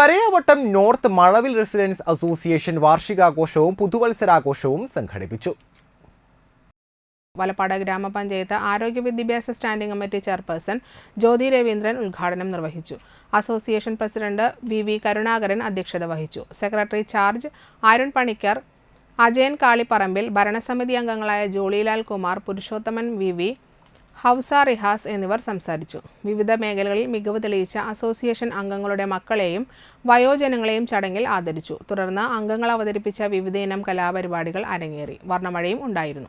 Karayavattam north Mazhavil residents association വാർഷികാഘോഷവും പുതുവത്സരാഘോഷവും സംഘടിപ്പിച്ചു. വലപ്പാട് ഗ്രാമപഞ്ചായത്ത് ആരോഗ്യ വിദ്യാഭ്യാസ standing committee chairperson Jyothi Raveendran ഉദ്ഘാടനം നിർവഹിച്ചു. Association president V V Karunakaran അധ്യക്ഷത വഹിച്ചു. സെക്രട്ടറി ചാർജ് അരുൺ പണിക്കർ അജയൻ കാളിപ്പറമ്പിൽ ഭരണസമിതി അംഗങ്ങളായ ജോളിലാൽ കുമാർ പുരുഷോത്തമൻ വി വി ഹൗസ റിഹാസ് എന്നിവർ സംസാരിച്ചു. വിവിധ മേഖലകളിൽ മികവ് തെളിയിച്ച അസോസിയേഷൻ അംഗങ്ങളുടെ മക്കളെയും വയോജനങ്ങളെയും ചടങ്ങിൽ ആദരിച്ചു. തുടർന്ന് അംഗങ്ങൾ അവതരിപ്പിച്ച വിവിധയിനം കലാപരിപാടികൾ അരങ്ങേറി. വർണമഴയും ഉണ്ടായിരുന്നു.